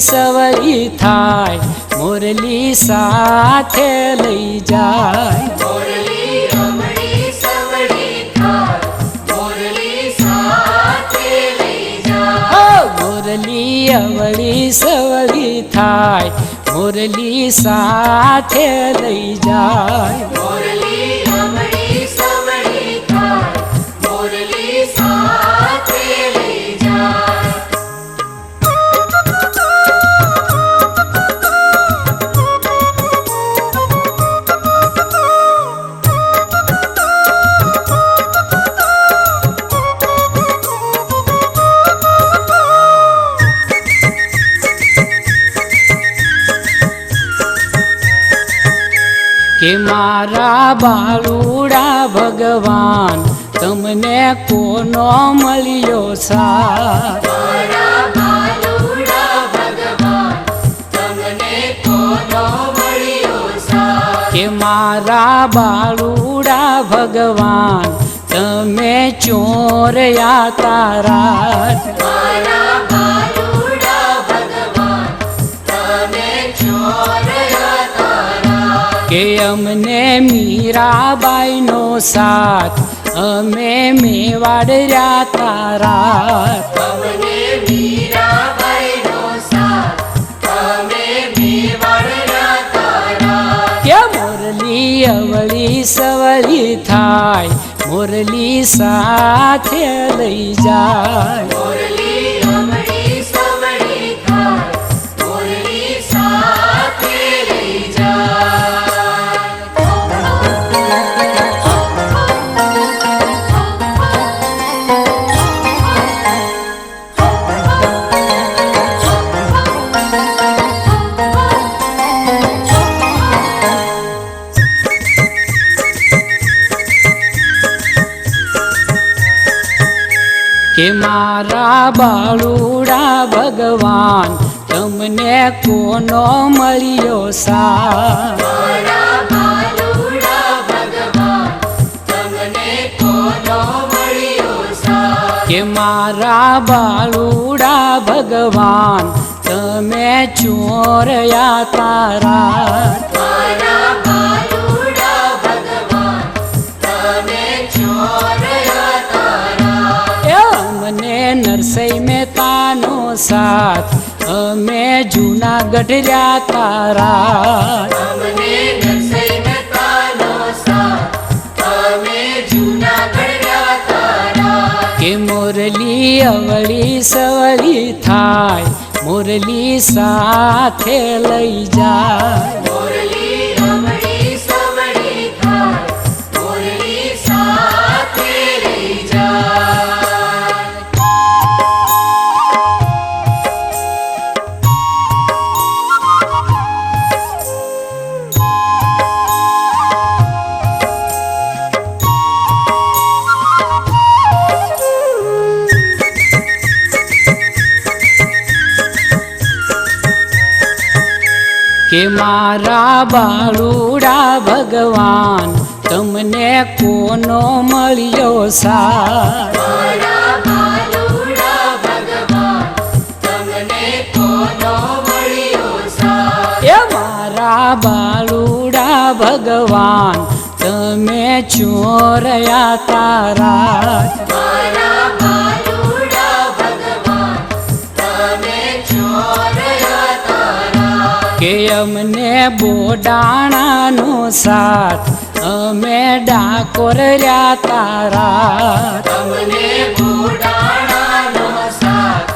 સવરી થાય મોરલી સાથે લઈ જાય મોરલી અમળી સવડી થાય મોરલી સાથે લઈ જા ઓ મોરલી અવળી સવરી થાય મોરલી સાથે લઈ જાય મોરલી અમળી સવડી થાય મોરલી સાથે કે મારા બાળુડા ભગવાન તમને કોનો મળ્યો સાથ? મારા બાલુડા ભગવાન તમને કોનો મળ્યો સાથ? કે મારા બાળુડા ભગવાન તમે ચોરયા તારા. કે અમને મીરાબાઈનો સાથ અમે મેવાડ રહ્યા તારા મીરાબાઈનો સાથ તારા. કે મુરલી અવળી સવળી થાય મુરલી સાથે લઈ જાય. કે મારા બાળુડા ભગવાન તમને કોનો મળ્યો સા કે મારા બાળુડા ભગવાન તમે ચોરયા તારા. સાથ અમે જૂનાગઢ રહ્યા તારા કે મુરલી અવળી સવળી થાય મુરલી સાથે લઈ જાય મોરલી અવળી સવળી થાય કે મારા બાળુડા ભગવાન તમને કોનો મળ્યો કોનો એ મારા બાળુડા ભગવાન તમે ચોરયા તારા. કે અમને બોડાણાનો સાથ. અમે ડાકોર રહ્યા તારા અમને બોડાણાનો સાથ.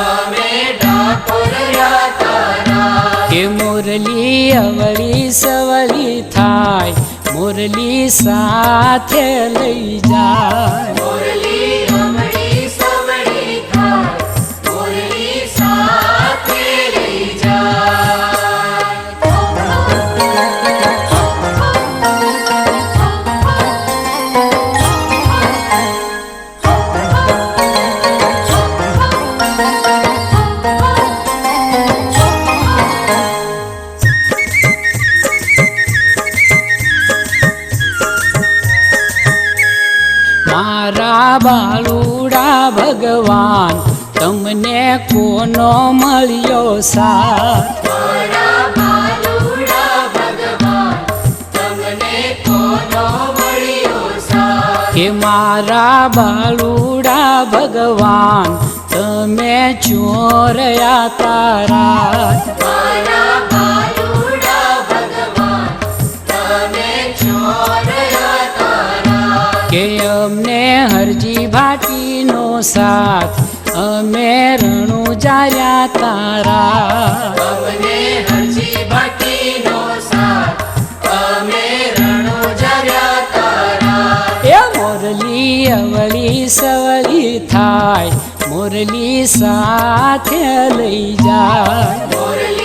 અમે ડાકોર રહ્યા તારા કે મુરલી અવળી સવળી થાય. મુરલી સાથે લઈ જાય. મોરલી બાલુડા ભગવાન તમને કોનો મળ્યો સાથ? કે મારા બાલુડા ભગવાન તમે ચોરયા તારા. સાથ અમે રણુ જાયા તારા. અમને હરજી ભટ્ટીનો સાથ અમે રણો જર્યા તારા. એ મોરલી અવળી સવળી થાય મોરલી સાથે લઈ જાય મોરલી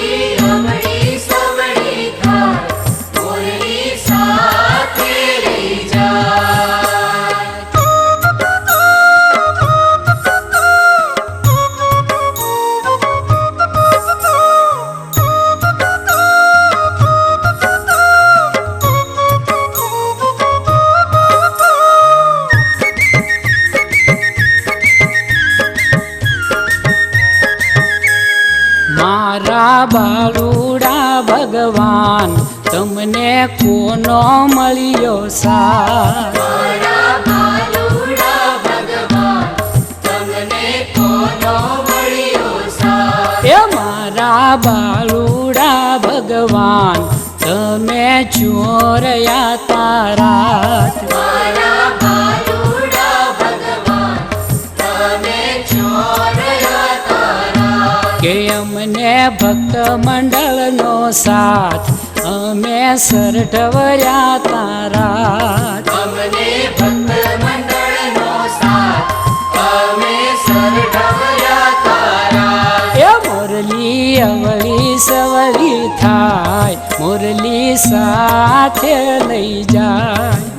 બાલુડા ભગવાન તમને કોનો મળ્યો સા મારા બાલુડા ભગવાન તમને કોનો મળ્યો સાથ? એ મારા બાલુડા ભગવાન તમે ચોરયા તારા. ભક્ત મંડળનો સાથ. અમે સરઢવર્યા તારા. અમને ભક્ત મંડળનો સાથ. અમે સરઢવર્યા તારા. એ મુરલી અવળી સવળી થાય. મુરલી સાથે લઈ જાય.